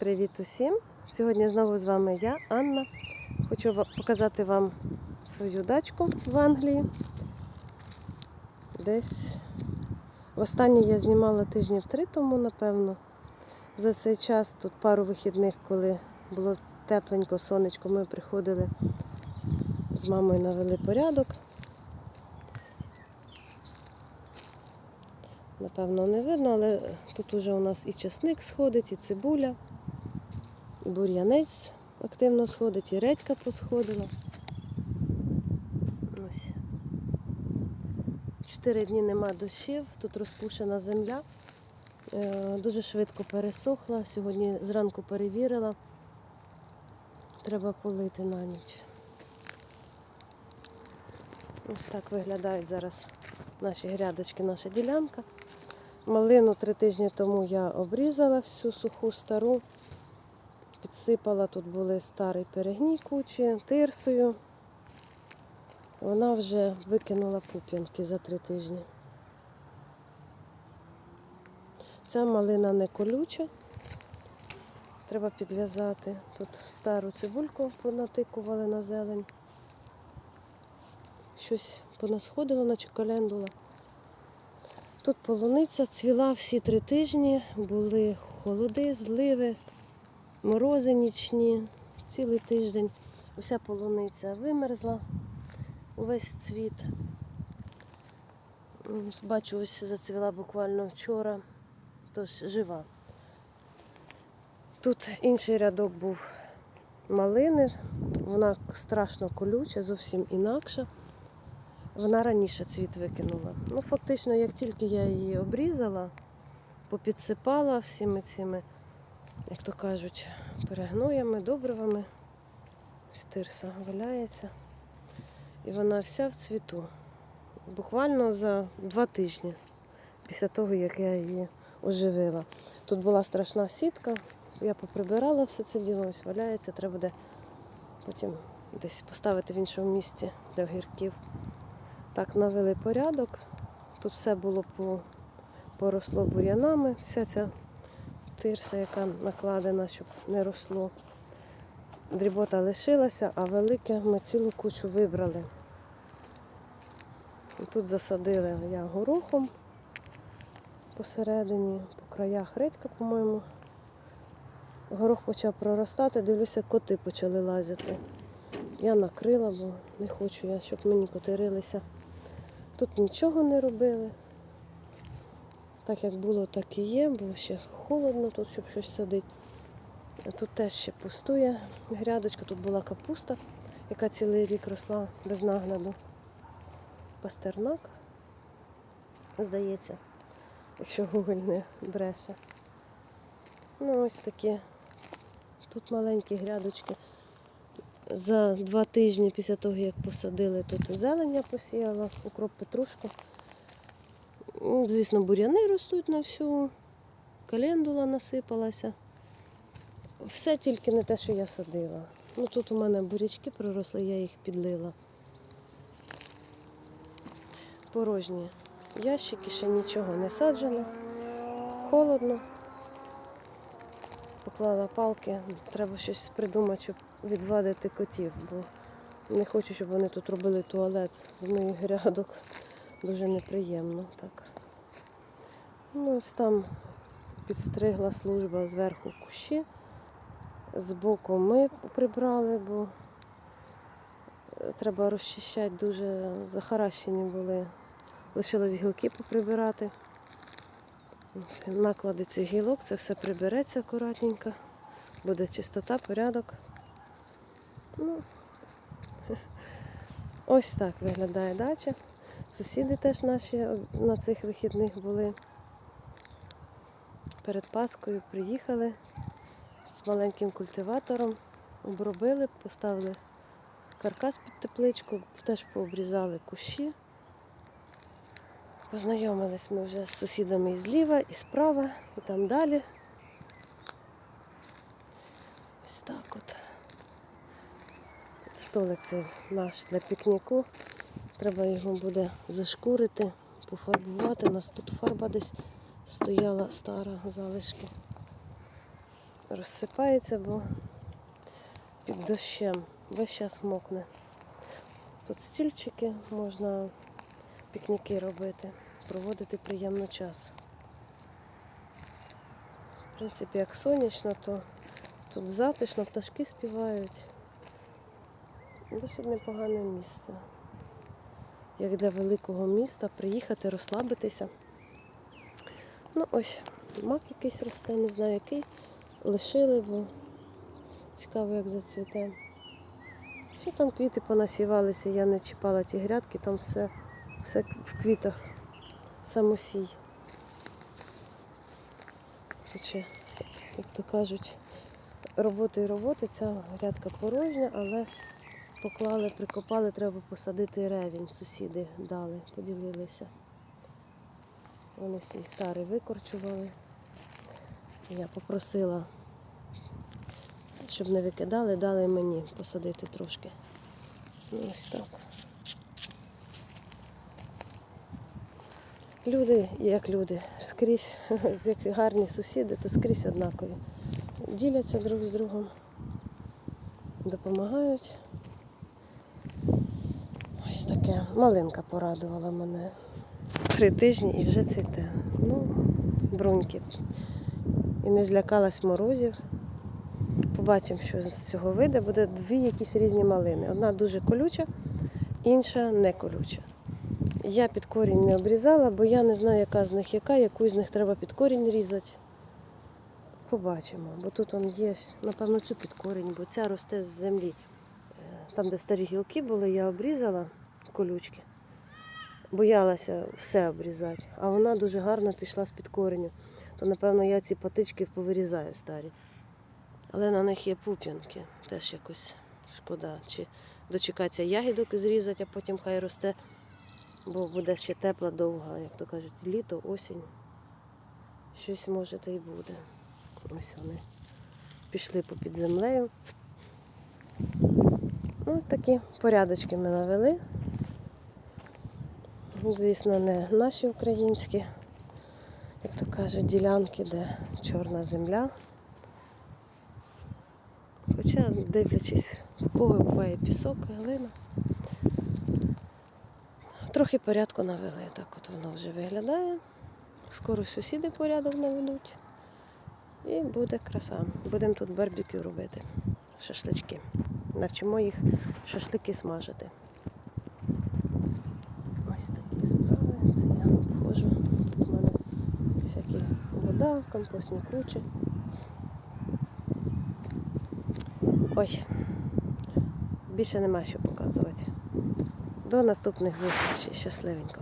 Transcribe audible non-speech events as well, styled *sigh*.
Привіт усім! Сьогодні знову з вами я, Анна. Хочу показати вам свою дачку в Англії. Десь останнє я знімала тижнів три тому, напевно. За цей час тут пару вихідних, коли було тепленько, сонечко, ми приходили з мамою навели порядок. Напевно, не видно, але тут уже у нас і часник сходить, і цибуля, і бур'янець активно сходить, і редька посходила. Ось. Чотири дні нема дощів, тут розпушена земля. Е, Дуже швидко пересохла. Сьогодні зранку перевірила. Треба полити на ніч. Ось так виглядають зараз наші грядочки, наша ділянка. Малину три тижні тому я обрізала всю суху стару, підсипала, тут були старий перегній кучі, тирсою. Вона вже викинула пуп'янки за три тижні. Ця малина не колюча, треба підв'язати. Тут стару цибульку понатикували на зелень. Щось понасходило, наче календула. Тут полуниця цвіла всі три тижні, були холоди, зливи, морози нічні, цілий тиждень. Уся полуниця вимерзла, увесь цвіт. Бачу, ось зацвіла буквально вчора, тож жива. Тут інший рядок був малини, вона страшно колюча, зовсім інакша. Вона раніше цвіт викинула. Ну, фактично, як тільки я її обрізала, попідсипала всіми цими, як то кажуть, перегноями, добривами. Ось тирса валяється. І вона вся в цвіту. Буквально за два тижні після того, як я її оживила. Тут була страшна сітка, я поприбирала все це діло, ось валяється, треба буде потім десь поставити в іншому місці для огірків. Так, навели порядок. Тут все було по, поросло бур'янами, вся ця тирса, яка накладена, щоб не росло. Дрібота лишилася, а велике ми цілу кучу вибрали. Тут засадили я горохом посередині, по краях редька, по-моєму. Горох почав проростати, дивлюся, коти почали лазити. Я накрила, бо не хочу я, щоб мені котирилися. Тут нічого не робили. Так як було, так і є, було ще холодно тут, щоб щось садити. Тут теж ще пустує грядочка, тут була капуста, яка цілий рік росла без нагляду. Пастернак, здається, якщо Google не бреше. Ну, ось такі. Тут маленькі грядочки. За два тижні після того, як посадили, тут зелень я посіяла, укроп петрушку. Ну, Звісно, бур'яни ростуть на всю, календула насипалася. Все тільки не те, що я садила. Ну тут у мене бурячки проросли, я їх підлила. Порожні ящики, ще нічого не саджено. Холодно. Поклала палки, треба щось придумати, щоб відвадити котів, бо не хочу, щоб вони тут робили туалет з моїх грядок. Дуже неприємно так. Ну, ось там підстригла служба зверху кущі. Збоку ми прибрали, бо е, треба розчищати, дуже захаращені були. Лишилось гілки поприбирати. Наклади цих гілок, це все прибереться акуратненько. Буде чистота, порядок. Ну, *laughs* ось так виглядає дача. Сусіди теж наші на цих вихідних були. Перед Паскою приїхали з маленьким культиватором, обробили, поставили каркас під тепличку, теж пообрізали кущі. Познайомились ми вже з сусідами і зліва, і справа, і там далі. Ось так от. Столик це наш для пікніку. Треба його буде зашкурити, пофарбувати. У нас тут фарба десь стояла стара залишки. розсипається, бо під дощем весь час мокне. Тут стільчики, можна пікніки робити, проводити приємно час. В принципі, як сонячно, то тут затишно, пташки співають. Досить непогане місце. Як для великого міста приїхати, розслабитися. Ну ось, мак якийсь росте, не знаю який. Лишили, бо цікаво, як зацвіте. Ще там квіти понасівалися, я не чіпала ті грядки, там все, все в квітах самосій. Тут як то кажуть, роботи і роботи, ця грядка порожня, але поклали, прикопали, треба посадити ревінь. Сусіди дали, поділилися. Вони свій старий викорчували. Я попросила, щоб не викидали, дали мені посадити трошки. Ну, ось так. Люди, як люди, скрізь, *laughs* як гарні сусіди, то скрізь однакові. Діляться друг з другом, допомагають. Таке. Малинка порадувала мене. Три тижні і вже цвіте. Ну, бруньки. І не злякалась морозів. Побачимо, що з цього вийде. Буде дві якісь різні малини. Одна дуже колюча, інша не колюча. Я під корінь не обрізала, бо я не знаю, яка з них яка, яку з них треба під корінь різати. Побачимо, бо тут он є, напевно, цю під корінь, бо ця росте з землі. Е, Там, де старі гілки були, я обрізала колючки. Боялася все обрізати, а вона дуже гарно пішла з під кореню. То, напевно, я ці патички повирізаю старі. Але на них є пуп'янки, теж якось шкода. Чи дочекатися ягідок і зрізати, а потім хай росте, бо буде ще тепла довга, як то кажуть, літо, осінь. Щось може та й буде. Ось вони пішли попід землею. Ну, такі порядочки ми навели. Звісно, не наші українські, як то кажуть, ділянки, де чорна земля. Хоча, дивлячись, в кого буває пісок, глина. Трохи порядку навели, так от воно вже виглядає. Скоро сусіди порядок наведуть. І буде краса. Будемо тут барбекю робити. Шашлички. Навчимо їх шашлики смажити. Ось такі справи. Це я обходжу. Тут у мене всякі вода, компостні кучі. Ой, Більше нема що показувати. До наступних зустрічей. Щасливенько.